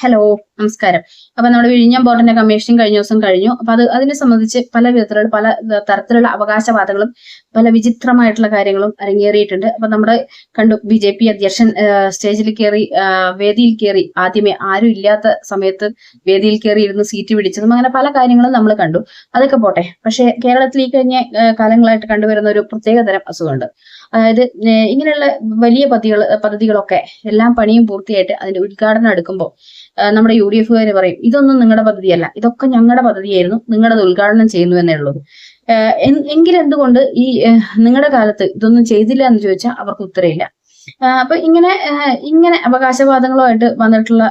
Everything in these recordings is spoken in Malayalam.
ഹലോ നമസ്കാരം. അപ്പൊ നമ്മുടെ വിഴിഞ്ഞം ബോർഡിന്റെ കമ്മീഷൻ കഴിഞ്ഞ ദിവസം കഴിഞ്ഞു. അപ്പൊ അത് അതിനെ സംബന്ധിച്ച് പല വിധത്തിലുള്ള പല തരത്തിലുള്ള അവകാശവാദങ്ങളും പല വിചിത്രമായിട്ടുള്ള കാര്യങ്ങളും അരങ്ങേറിയിട്ടുണ്ട്. അപ്പൊ നമ്മുടെ കണ്ടു ബി ജെ പി അധ്യക്ഷൻ സ്റ്റേജിൽ കയറി വേദിയിൽ കയറി ആദ്യമേ ആരും ഇല്ലാത്ത സമയത്ത് വേദിയിൽ കയറി ഇരുന്ന് സീറ്റ് പിടിച്ചതും അങ്ങനെ പല കാര്യങ്ങളും നമ്മൾ കണ്ടു. അതൊക്കെ പോട്ടെ. പക്ഷെ കേരളത്തിൽ ഈ കഴിഞ്ഞ കാലങ്ങളായിട്ട് കണ്ടുവരുന്ന ഒരു പ്രത്യേകതരം അസുഖമുണ്ട്. അതായത് ഇങ്ങനെയുള്ള വലിയ പദ്ധതികൾ പദ്ധതികളൊക്കെ എല്ലാം പണിയും പൂർത്തിയായിട്ട് അതിന്റെ ഉദ്ഘാടനം എടുക്കുമ്പോൾ നമ്മുടെ യു ഡി എഫുകാർ പറയും ഇതൊന്നും നിങ്ങളുടെ പദ്ധതിയല്ല. ഇതൊക്കെ ഞങ്ങളുടെ പദ്ധതിയായിരുന്നു. നിങ്ങളത് ഉദ്ഘാടനം ചെയ്യുന്നു എന്നേ ഉള്ളൂ എങ്കിലെന്തുകൊണ്ട് ഈ നിങ്ങളുടെ കാലത്ത് ഇതൊന്നും ചെയ്തില്ല എന്ന് ചോദിച്ചാൽ അവർക്ക് ഉത്തരയില്ല അപ്പൊ ഇങ്ങനെ ഇങ്ങനെ അവകാശവാദങ്ങളുമായിട്ട് വന്നിട്ടുള്ള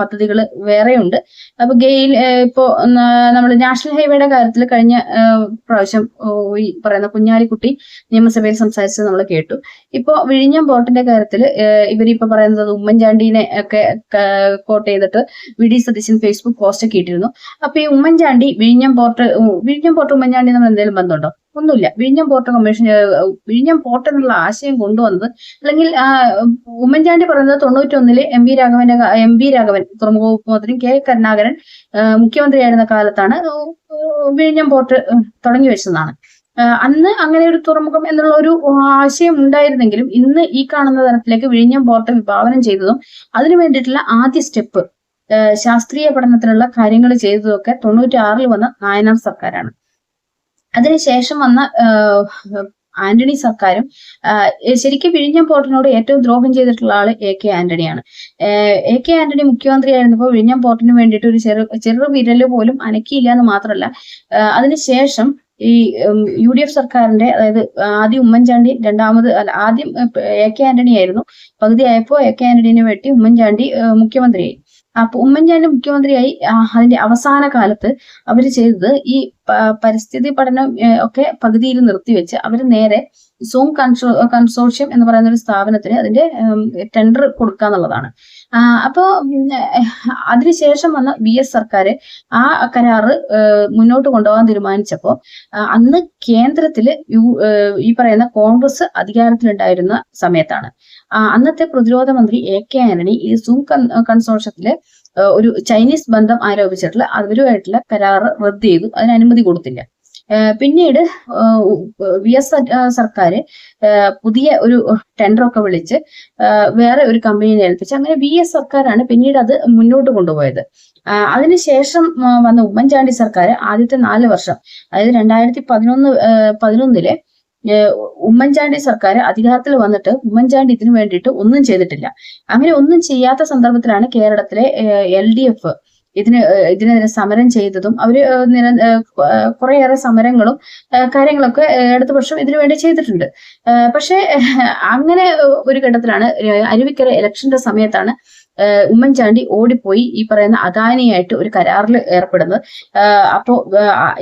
പദ്ധതികൾ വേറെയുണ്ട്. അപ്പൊ ഗെയിൽ ഇപ്പോ നമ്മൾ നാഷണൽ ഹൈവേയുടെ കാര്യത്തിൽ കഴിഞ്ഞ പ്രാവശ്യം ഈ പറയുന്ന കുഞ്ഞാലിക്കുട്ടി നിയമസഭയിൽ സംസാരിച്ചത് നമ്മൾ കേട്ടു. ഇപ്പോ വിഴിഞ്ഞം പോർട്ടിന്റെ കാര്യത്തിൽ ഇവരിപ്പോ പറയുന്നത് ഉമ്മൻചാണ്ടിനെ ഒക്കെ കോട്ട് ചെയ്തിട്ട് V D Satheesan Facebook post ഒക്കെ ഇട്ടിരുന്നു. അപ്പൊ ഈ ഉമ്മൻചാണ്ടി വിഴിഞ്ഞം പോർട്ട് വിഴിഞ്ഞം പോർട്ട് ഉമ്മൻചാണ്ടി നമ്മൾ എന്തെങ്കിലും ബന്ധമുണ്ടോ? ഒന്നുമില്ല. വിഴിഞ്ഞം പോർട്ട് കമ്മീഷൻ വിഴിഞ്ഞം പോർട്ട് എന്നുള്ള ആശയം കൊണ്ടുവന്നത് അല്ലെങ്കിൽ ഉമ്മൻചാണ്ടി പറയുന്നത് തൊണ്ണൂറ്റൊന്നിൽ എം വി രാഘവന്റെ എം വി രാഘവൻ തുറമുഖ വകുപ്പ് മന്ത്രി കെ കരുണാകരൻ മുഖ്യമന്ത്രിയായിരുന്ന കാലത്താണ് വിഴിഞ്ഞം പോർട്ട് തുടങ്ങി വെച്ചതാണ്. അന്ന് അങ്ങനെ ഒരു തുറമുഖം എന്നുള്ള ഒരു ആശയം ഉണ്ടായിരുന്നെങ്കിലും ഇന്ന് ഈ കാണുന്ന തരത്തിലേക്ക് വിഴിഞ്ഞം പോർട്ട് വിഭാവനം ചെയ്തതും അതിനു വേണ്ടിയിട്ടുള്ള ആദ്യ സ്റ്റെപ്പ് ശാസ്ത്രീയ പഠനത്തിനുള്ള കാര്യങ്ങൾ ചെയ്തതൊക്കെ തൊണ്ണൂറ്റി ആറിൽ വന്ന നായനാർ സർക്കാരാണ്. അതിനുശേഷം വന്ന ആന്റണി സർക്കാരും ശരിക്കും വിഴിഞ്ഞം പോർട്ടിനോട് ഏറ്റവും ദ്രോഹം ചെയ്തിട്ടുള്ള ആൾ എ കെ ആന്റണിയാണ്. എ കെ ആന്റണി മുഖ്യമന്ത്രിയായിരുന്നപ്പോൾ വിഴിഞ്ഞം പോർട്ടിന് വേണ്ടിയിട്ട് ഒരു ചെറു ചെറു വിരൽ പോലും അനക്കിയില്ല എന്ന് മാത്രമല്ല അതിനുശേഷം ഈ യു ഡി എഫ് സർക്കാരിന്റെ അതായത് ആദ്യം ഉമ്മൻചാണ്ടി രണ്ടാമത് അല്ല ആദ്യം എ കെ ആന്റണി ആയിരുന്നു പകുതിയായപ്പോൾ എ കെ ആന്റണിനെ വെട്ടി ഉമ്മൻചാണ്ടി മുഖ്യമന്ത്രിയായി. അപ്പൊ ഉമ്മൻചാണ്ടി മുഖ്യമന്ത്രിയായി അതിന്റെ അവസാന കാലത്ത് അവർ ചെയ്തത് ഈ പരിസ്ഥിതി പഠനം ഒക്കെ പകുതിയിൽ നിർത്തിവെച്ച് അവർ നേരെ സോം കൺസോ കൺസോർഷ്യം എന്ന് പറയുന്ന ഒരു സ്ഥാപനത്തിന് അതിന്റെ ടെൻഡർ കൊടുക്കുക എന്നുള്ളതാണ് ആ, അപ്പോ അതിനുശേഷം വന്ന വി എസ് സർക്കാർ ആ കരാറ് മുന്നോട്ട് കൊണ്ടുപോകാൻ തീരുമാനിച്ചപ്പോൾ അന്ന് കേന്ദ്രത്തിൽ ഈ പറയുന്ന കോൺഗ്രസ് അധികാരത്തിലുണ്ടായിരുന്ന സമയത്താണ്. അന്നത്തെ പ്രതിരോധ മന്ത്രി എ കെ ആന്റണി ഈ സൂം കൺ- കൺസോർഷ്യത്തിൽ ഒരു ചൈനീസ് ബന്ധം ആരോപിച്ചിട്ടുള്ള അവരുമായിട്ടുള്ള കരാറ് റദ്ദ് ചെയ്തു. അതിന് അനുമതി കൊടുത്തില്ല. പിന്നീട് വി എസ് സർക്കാർ പുതിയ ഒരു ടെൻഡർ ഒക്കെ വിളിച്ച് വേറെ ഒരു കമ്പനിയെ ഏൽപ്പിച്ച് അങ്ങനെ വി എസ് സർക്കാരാണ് പിന്നീട് അത് മുന്നോട്ട് കൊണ്ടുപോയത്. അതിനുശേഷം വന്ന ഉമ്മൻചാണ്ടി സർക്കാർ ആദ്യത്തെ നാല് വർഷം അതായത് രണ്ടായിരത്തി പതിനൊന്ന് പതിനൊന്നിലെ ഉമ്മൻചാണ്ടി സർക്കാർ അധികാരത്തിൽ വന്നിട്ട് ഉമ്മൻചാണ്ടി ഇതിനു വേണ്ടിയിട്ട് ഒന്നും ചെയ്തിട്ടില്ല. അങ്ങനെ ഒന്നും ചെയ്യാത്ത സന്ദർഭത്തിലാണ് കേരളത്തിലെ എൽ ഡി എഫ് ഇതിന് ഇതിനെതിരെ സമരം ചെയ്തതും അവർ നില കുറേയേറെ സമരങ്ങളും കാര്യങ്ങളൊക്കെ അടുത്ത വർഷം ഇതിനു വേണ്ടി ചെയ്തിട്ടുണ്ട്. പക്ഷേ അങ്ങനെ ഒരു ഘട്ടത്തിലാണ് അരുവിക്കര ഇലക്ഷന്റെ സമയത്താണ് ഉമ്മൻചാണ്ടി ഓടിപ്പോയി ഈ പറയുന്ന അദാനിയായിട്ട് ഒരു കരാറിൽ ഏർപ്പെടുന്നത്. അപ്പോ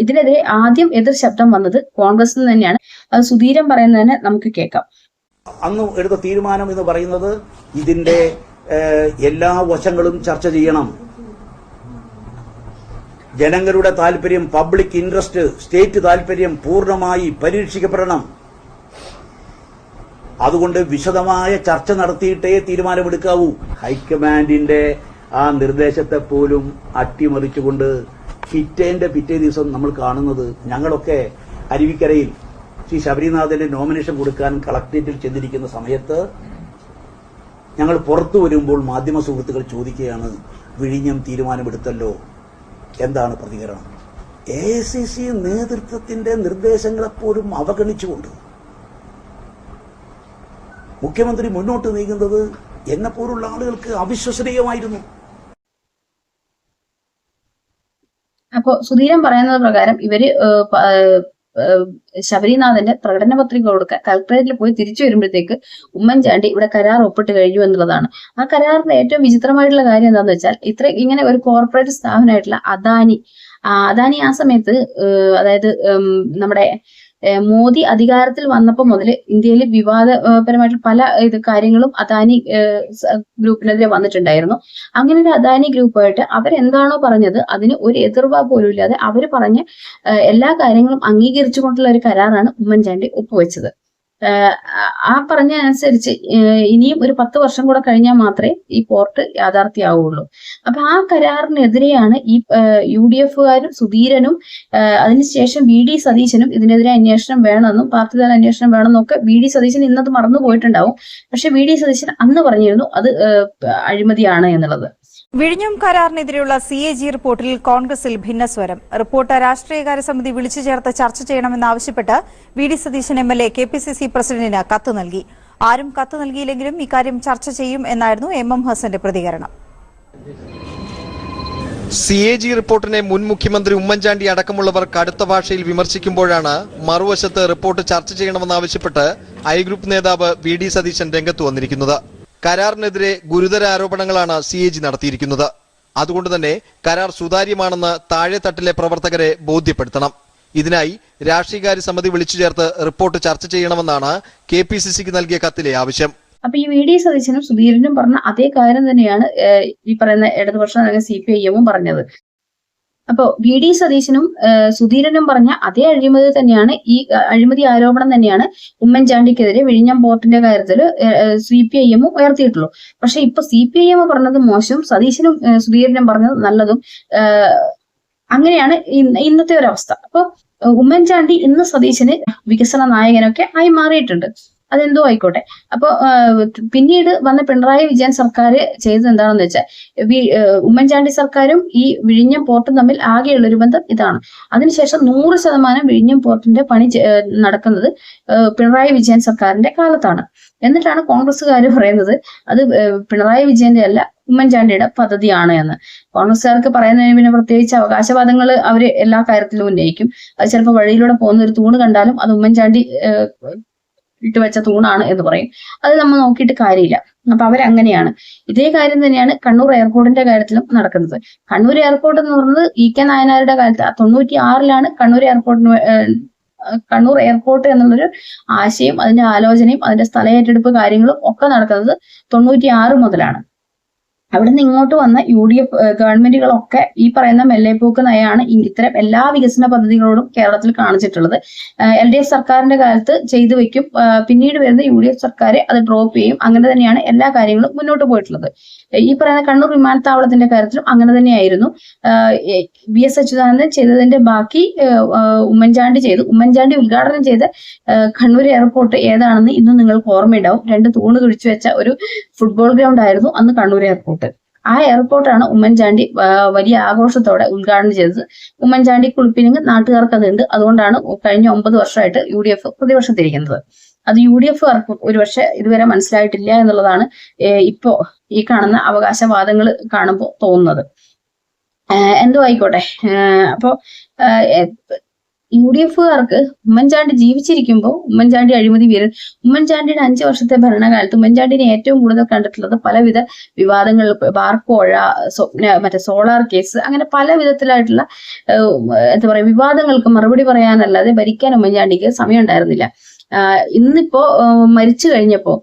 ഇതിനെതിരെ ആദ്യം എതിർ ശബ്ദം വന്നത് കോൺഗ്രസിൽ നിന്ന് തന്നെയാണ്. അത് സുധീരൻ തന്നെ നമുക്ക് കേൾക്കാം. അന്ന് എടുത്ത തീരുമാനം എന്ന് പറയുന്നത് ഇതിന്റെ എല്ലാ വശങ്ങളും ചർച്ച ചെയ്യണം. ജനങ്ങളുടെ താല്പര്യം പബ്ലിക് ഇൻട്രസ്റ്റ് സ്റ്റേറ്റ് താല്പര്യം പൂർണമായി പരീക്ഷിക്കപ്പെടണം. അതുകൊണ്ട് വിശദമായ ചർച്ച നടത്തിയിട്ടേ തീരുമാനമെടുക്കാവൂ. ഹൈക്കമാൻഡിന്റെ ആ നിർദ്ദേശത്തെ പോലും അട്ടിമറിച്ചുകൊണ്ട് പിറ്റേന്റെ പിറ്റേ ദിവസം നമ്മൾ കാണുന്നത് ഞങ്ങളൊക്കെ അരുവിക്കരയിൽ ശ്രീ ശബരിനാഥന്റെ നോമിനേഷൻ കൊടുക്കാൻ കളക്ടറേറ്റിൽ ചെന്നിരിക്കുന്ന സമയത്ത് ഞങ്ങൾ പുറത്തു വരുമ്പോൾ മാധ്യമ സുഹൃത്തുക്കൾ ചോദിക്കുകയാണ് വിഴിഞ്ഞം തീരുമാനമെടുത്തല്ലോ? എന്താണ് പ്രതികരണം? എ സി സി നേതൃത്വത്തിന്റെ നിർദ്ദേശങ്ങളെപ്പോലും അവഗണിച്ചുകൊണ്ട് മുഖ്യമന്ത്രി മുന്നോട്ട് നീങ്ങുന്നത് എന്നെപ്പോലുള്ള ആളുകൾക്ക് അവിശ്വസനീയമായിരുന്നു. അപ്പോ സുധീരൻ പറയുന്നത് പ്രകാരം ഇവർ ശബരിനാഥന്റെ പ്രകടന പത്രിക കൊടുക്കാൻ കളക്ടറേറ്റിൽ പോയി തിരിച്ചു വരുമ്പോഴത്തേക്ക് ഉമ്മൻചാണ്ടി ഇവിടെ കരാർ ഒപ്പിട്ട് കഴിഞ്ഞു എന്നുള്ളതാണ്. ആ കരാറിന്റെ ഏറ്റവും വിചിത്രമായിട്ടുള്ള കാര്യം എന്താണെന്ന് വെച്ചാൽ ഇത്ര ഇങ്ങനെ ഒരു കോർപ്പറേറ്റ് സ്ഥാപനമായിട്ടുള്ള അദാനി അദാനി ആ സമയത്ത് അതായത് നമ്മുടെ മോദി അധികാരത്തിൽ വന്നപ്പോൾ മുതൽ ഇന്ത്യയിൽ വിവാദപരമായിട്ടുള്ള പല ഇത് കാര്യങ്ങളും അദാനി ഗ്രൂപ്പിനെതിരെ വന്നിട്ടുണ്ടായിരുന്നു. അങ്ങനെ ഒരു അദാനി ഗ്രൂപ്പായിട്ട് അവരെന്താണോ പറഞ്ഞത് അതിന് ഒരു എതിർവ പോലും ഇല്ലാതെ അവർ പറഞ്ഞ എല്ലാ കാര്യങ്ങളും അംഗീകരിച്ചുകൊണ്ടുള്ള ഒരു കരാറാണ് ഉമ്മൻചാണ്ടി ഒപ്പുവെച്ചത്. ആ- ആ പറഞ്ഞ അനുസരിച്ച് ഇനിയും ഒരു പത്ത് വർഷം കൂടെ കഴിഞ്ഞാൽ മാത്രമേ ഈ പോർട്ട് യാഥാർത്ഥ്യമാവുള്ളൂ അപ്പൊ ആ കരാറിനെതിരെയാണ് ഈ യു ഡി എഫുകാരും സുധീരനും അതിനുശേഷം വി ഡി സതീശനും ഇതിനെതിരെ അന്വേഷണം വേണമെന്നും പാർട്ടി തല അന്വേഷണം വേണമെന്നും ഒക്കെ വി ഡി സതീശൻ ഇന്നത് മറന്നു പോയിട്ടുണ്ടാവും പക്ഷെ വി ഡി സതീശൻ അന്ന് പറഞ്ഞിരുന്നു അത് അഴിമതിയാണ് എന്നുള്ളത്. വിഴിഞ്ഞം കരാറിനെതിരെയുള്ള സി എ ജി റിപ്പോർട്ടിൽ കോൺഗ്രസിൽ ഭിന്നസ്വരം. റിപ്പോർട്ട് രാഷ്ട്രീയകാര്യ സമിതി വിളിച്ചു ചേർത്ത് ചർച്ച ചെയ്യണമെന്നാവശ്യപ്പെട്ട് V D Satheesan M L A K P C C പ്രസിഡന്റിന് കത്ത് നൽകി. ആരും കത്ത് നൽകിയില്ലെങ്കിലും ഇക്കാര്യം ചർച്ച ചെയ്യും എന്നായിരുന്നു എം എം ഹസന്റെ പ്രതികരണം. സി എ ജി റിപ്പോർട്ടിനെ മുൻ മുഖ്യമന്ത്രി ഉമ്മൻചാണ്ടി അടക്കമുള്ളവർ കടുത്ത ഭാഷയിൽ വിമർശിക്കുമ്പോഴാണ് മറുവശത്ത് റിപ്പോർട്ട് ചർച്ച ചെയ്യണമെന്നാവശ്യപ്പെട്ട് ഐ ഗ്രൂപ്പ് നേതാവ് വി ഡി സതീശൻ രംഗത്ത് വന്നിരിക്കുന്നത്. കരാറിനെതിരെ ഗുരുതര ആരോപണങ്ങളാണ് സി എ ജി നടത്തിയിരിക്കുന്നത്. അതുകൊണ്ട് തന്നെ കരാർ സുതാര്യമാണെന്ന് താഴെത്തട്ടിലെ പ്രവർത്തകരെ ബോധ്യപ്പെടുത്തണം. ഇതിനായി രാഷ്ട്രീയകാര്യ സമിതി വിളിച്ചു ചേർത്ത് റിപ്പോർട്ട് ചർച്ച ചെയ്യണമെന്നാണ് കെ പി സി സിക്ക് നൽകിയ കത്തിലെ ആവശ്യം. അപ്പൊ ഈ വി ഡി സതീശനും സുധീരനും പറഞ്ഞ അതേ കാര്യം തന്നെയാണ് ഈ പറയുന്ന ഇടതുപക്ഷം അല്ലെങ്കിൽ സി പി ഐ എമ്മും പറഞ്ഞത്. അപ്പോ വി ഡി സതീശനും സുധീരനും പറഞ്ഞ അതേ അഴിമതി തന്നെയാണ് ഈ അഴിമതി ആരോപണം തന്നെയാണ് ഉമ്മൻചാണ്ടിക്കെതിരെ വിഴിഞ്ഞം പോർട്ടിന്റെ കാര്യത്തിൽ സി പി ഐ എമ്മും ഉയർത്തിയിട്ടുള്ളൂ. പക്ഷെ ഇപ്പൊ സി പി ഐ എം പറഞ്ഞത് മോശം സതീശനും സുധീരനും പറഞ്ഞത് നല്ലതും. അങ്ങനെയാണ് ഇന്നത്തെ ഒരവസ്ഥ. അവസ്ഥ അപ്പൊ ഉമ്മൻചാണ്ടി ഇന്ന് സതീശന് വികസന നായകനൊക്കെ ആയി മാറിയിട്ടുണ്ട്. അതെന്തോ ആയിക്കോട്ടെ. അപ്പൊ പിന്നീട് വന്ന പിണറായി വിജയൻ സർക്കാർ ചെയ്തത് എന്താണെന്ന് വെച്ചാൽ ഉമ്മൻചാണ്ടി സർക്കാരും ഈ വിഴിഞ്ഞം പോർട്ടും തമ്മിൽ ആകെയുള്ള ഒരു ബന്ധം ഇതാണ്. അതിനുശേഷം നൂറ് ശതമാനം വിഴിഞ്ഞം പോർട്ടിന്റെ പണി നടക്കുന്നത് പിണറായി വിജയൻ സർക്കാരിന്റെ കാലത്താണ്. എന്നിട്ടാണ് കോൺഗ്രസ്സുകാർ പറയുന്നത് അത് പിണറായി വിജയന്റെ അല്ല ഉമ്മൻചാണ്ടിയുടെ പദ്ധതിയാണ് എന്ന്. കോൺഗ്രസ്സുകാർക്ക് പറയുന്നതിന് പിന്നെ പ്രത്യേകിച്ച് അവകാശവാദങ്ങൾ അവർ എല്ലാ കാര്യത്തിലും ഉന്നയിക്കും. അത് ചിലപ്പോൾ വഴിയിലൂടെ പോകുന്ന ഒരു തൂണ് കണ്ടാലും അത് ഉമ്മൻചാണ്ടി ഏഹ് ഇട്ടുവെച്ച തൂണാണ് എന്ന് പറയും. അത് നമ്മൾ നോക്കിയിട്ട് കാര്യമില്ല. അപ്പൊ അവരങ്ങനെയാണ്. ഇതേ കാര്യം തന്നെയാണ് കണ്ണൂർ എയർപോർട്ടിന്റെ കാര്യത്തിലും നടക്കുന്നത്. കണ്ണൂർ എയർപോർട്ട് എന്ന് പറയുന്നത് ഇ കെ നായനാരുടെ കാലത്ത് തൊണ്ണൂറ്റി ആറിലാണ് കണ്ണൂർ എയർപോർട്ടിന് കണ്ണൂർ എയർപോർട്ട് എന്നുള്ളൊരു ആശയം അതിന്റെ ആലോചനയും അതിന്റെ സ്ഥല ഏറ്റെടുപ്പ് കാര്യങ്ങളും ഒക്കെ നടക്കുന്നത് തൊണ്ണൂറ്റി ആറ് മുതലാണ്. അവിടുന്ന് ഇങ്ങോട്ട് വന്ന യു ഡി എഫ് ഗവൺമെന്റുകളൊക്കെ ഈ പറയുന്ന മെല്ലേപ്പൂക്ക് നയമാണ് ഇത്തരം എല്ലാ വികസന പദ്ധതികളോടും കേരളത്തിൽ കാണിച്ചിട്ടുള്ളത്. എൽ ഡി എഫ് സർക്കാരിന്റെ കാലത്ത് ചെയ്തു വെക്കും. പിന്നീട് വരുന്ന യു ഡി എഫ് സർക്കാർ അത് ഡ്രോപ്പ് ചെയ്യും. അങ്ങനെ തന്നെയാണ് എല്ലാ കാര്യങ്ങളും മുന്നോട്ട് പോയിട്ടുള്ളത്. ഈ പറയുന്ന കണ്ണൂർ വിമാനത്താവളത്തിന്റെ കാര്യത്തിലും അങ്ങനെ തന്നെയായിരുന്നു. വി എസ് അച്യുതാനന്ദൻ ചെയ്തതിന്റെ ബാക്കി ഉമ്മൻചാണ്ടി ചെയ്തു. ഉമ്മൻചാണ്ടി ഉദ്ഘാടനം ചെയ്ത കണ്ണൂർ എയർപോർട്ട് ഏതാണെന്ന് ഇന്ന് നിങ്ങൾക്ക് ഓർമ്മയുണ്ടാവും. രണ്ട് തൂണ് കുഴിച്ചു വെച്ച ഒരു ഫുട്ബോൾ ഗ്രൗണ്ട് ആയിരുന്നു അന്ന് കണ്ണൂർ എയർപോർട്ട്. ആ എയർപോർട്ടാണ് ഉമ്മൻചാണ്ടി വലിയ ആഘോഷത്തോടെ ഉദ്ഘാടനം ചെയ്തത്. ഉമ്മൻചാണ്ടി കുളിപ്പിനെങ്കിൽ നാട്ടുകാർക്ക് അതുണ്ട് അതുകൊണ്ടാണ് കഴിഞ്ഞ ഒമ്പത് വർഷമായിട്ട് യു ഡി എഫ് പ്രതിപക്ഷത്തിരിക്കുന്നത്. അത് യു ഡി എഫ് ഒരുപക്ഷെ ഇതുവരെ മനസ്സിലായിട്ടില്ല എന്നുള്ളതാണ് ഇപ്പോ ഈ കാണുന്ന അവകാശവാദങ്ങൾ കാണുമ്പോൾ തോന്നുന്നത്. എന്തോ ആയിക്കോട്ടെ അപ്പോൾ അപ്പോ യു ഡി എഫുകാർക്ക് ഉമ്മൻചാണ്ടി ജീവിച്ചിരിക്കുമ്പോൾ ഉമ്മൻചാണ്ടി അഴിമതി വീരൻ. ഉമ്മൻചാണ്ടിയുടെ അഞ്ചു വർഷത്തെ ഭരണകാലത്ത് ഉമ്മൻചാണ്ടിനെ ഏറ്റവും കൂടുതൽ കണ്ടിട്ടുള്ളത് പലവിധ വിവാദങ്ങൾ ബാർക്കോഴ സ്വപ്ന മറ്റേ സോളാർ കേസ് അങ്ങനെ പല വിധത്തിലായിട്ടുള്ള എന്താ പറയാ വിവാദങ്ങൾക്ക് മറുപടി പറയാനല്ലാതെ ഭരിക്കാൻ ഉമ്മൻചാണ്ടിക്ക് സമയം ഉണ്ടായിരുന്നില്ല ഇന്നിപ്പോ മരിച്ചു കഴിഞ്ഞപ്പോ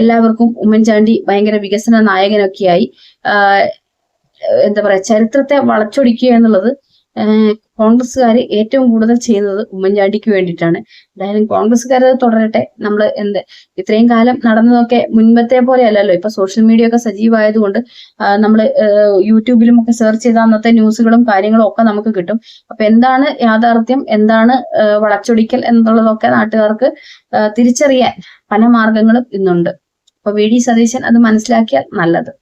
എല്ലാവർക്കും ഉമ്മൻചാണ്ടി ഭയങ്കര വികസന നായകനൊക്കെയായി. എന്താ പറയാ ചരിത്രത്തെ വളച്ചൊടിക്കുക എന്നുള്ളത് കോൺഗ്രസ്സുകാർ ഏറ്റവും കൂടുതൽ ചെയ്യുന്നത് ഉമ്മൻചാണ്ടിക്ക് വേണ്ടിയിട്ടാണ്. എന്തായാലും കോൺഗ്രസ്സുകാർ തുടരട്ടെ. നമ്മൾ എന്ത് ഇത്രയും കാലം നടന്നതൊക്കെ മുൻപത്തെ പോലെ അല്ലല്ലോ ഇപ്പൊ സോഷ്യൽ മീഡിയ ഒക്കെ സജീവമായതുകൊണ്ട് നമ്മൾ യൂട്യൂബിലും ഒക്കെ സെർച്ച് ചെയ്ത അന്നത്തെ ന്യൂസുകളും കാര്യങ്ങളും ഒക്കെ നമുക്ക് കിട്ടും. അപ്പൊ എന്താണ് യാഥാർത്ഥ്യം? എന്താണ് വളച്ചൊടിക്കൽ എന്നുള്ളതൊക്കെ നാട്ടുകാർക്ക് തിരിച്ചറിയാൻ പല മാർഗങ്ങളും ഇന്നുണ്ട്. അപ്പൊ വി. ഡി. സതീശൻ അത് മനസ്സിലാക്കിയാൽ നല്ലത്.